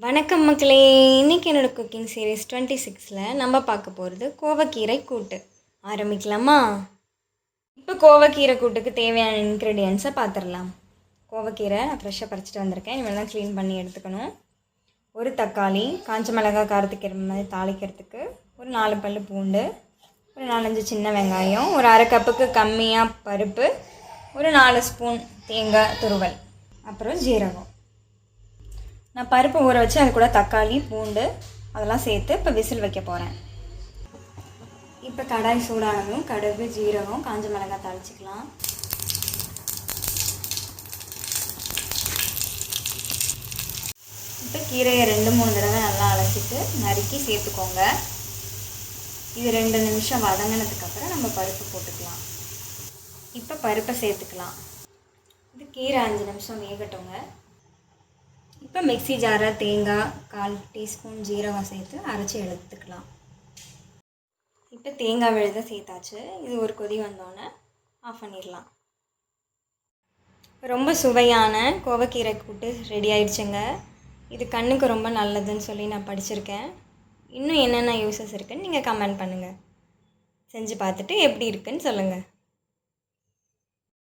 வணக்கம் மக்களே இன்றைக்கி என்னோடய குக்கிங் சீரீஸ் டுவெண்ட்டி சிக்ஸில் நம்ம பார்க்க போகிறது கோவக்கீரை கூட்டு. ஆரம்பிக்கலாமா? இப்போ கோவக்கீரை கூட்டுக்கு தேவையான இன்க்ரீடியன்ஸை பார்த்துடலாம் கோவக்கீரை நான் ஃப்ரெஷ்ஷாக பறிச்சிட்டு வந்திருக்கேன். இனிமேல் தான் க்ளீன் பண்ணி எடுத்துக்கணும். ஒரு தக்காளி காஞ்ச மிளகாய் காரத்துக்கு மாதிரி தாளிக்கிறதுக்கு ஒரு நாலு பல் பூண்டு ஒரு நாலஞ்சு சின்ன வெங்காயம் ஒரு அரை கப்புக்கு கம்மியாக பருப்பு ஒரு நாலு ஸ்பூன் தேங்காய் துருவல் அப்புறம் ஜீரகம். நான் பருப்பு ஊற வச்சு அது கூட தக்காளி பூண்டு அதெல்லாம் சேர்த்து இப்போ விசில் வைக்க போகிறேன் இப்போ கடாய் சூடானதும் கடுகு ஜீரகம் காஞ்ச மிளகாய் தாளிச்சிக்கலாம். இப்போ கீரையை ரெண்டு மூணு தடவை நல்லா அலசிட்டு நறுக்கி சேர்த்துக்கோங்க. இது ரெண்டு நிமிஷம் வதங்கினதுக்கப்புறம் நம்ம பருப்பு போட்டுக்கலாம். இப்போ பருப்பை சேர்த்துக்கலாம். இது கீரை அஞ்சு நிமிஷம் வேகட்டோங்க. இப்போ மிக்ஸி ஜாரில் தேங்காய் கால் டீஸ்பூன் ஜீரகம் சேர்த்து அரைச்சி எடுத்துக்கலாம். இப்போ தேங்காய் விழுத சேர்த்தாச்சு. இது ஒரு கொதி வந்தோடனே ஆஃப் பண்ணிடலாம். ரொம்ப சுவையான கோவக்கீரை கூட்டு ரெடி ஆயிடுச்சுங்க. இது கண்ணுக்கு ரொம்ப நல்லதுன்னு சொல்லி நான் படிச்சிருக்கேன். இன்னும் என்னென்ன யூசஸ் இருக்குன்னு நீங்கள் கமெண்ட் பண்ணுங்கள் செஞ்சு பார்த்துட்டு எப்படி இருக்குன்னு சொல்லுங்கள்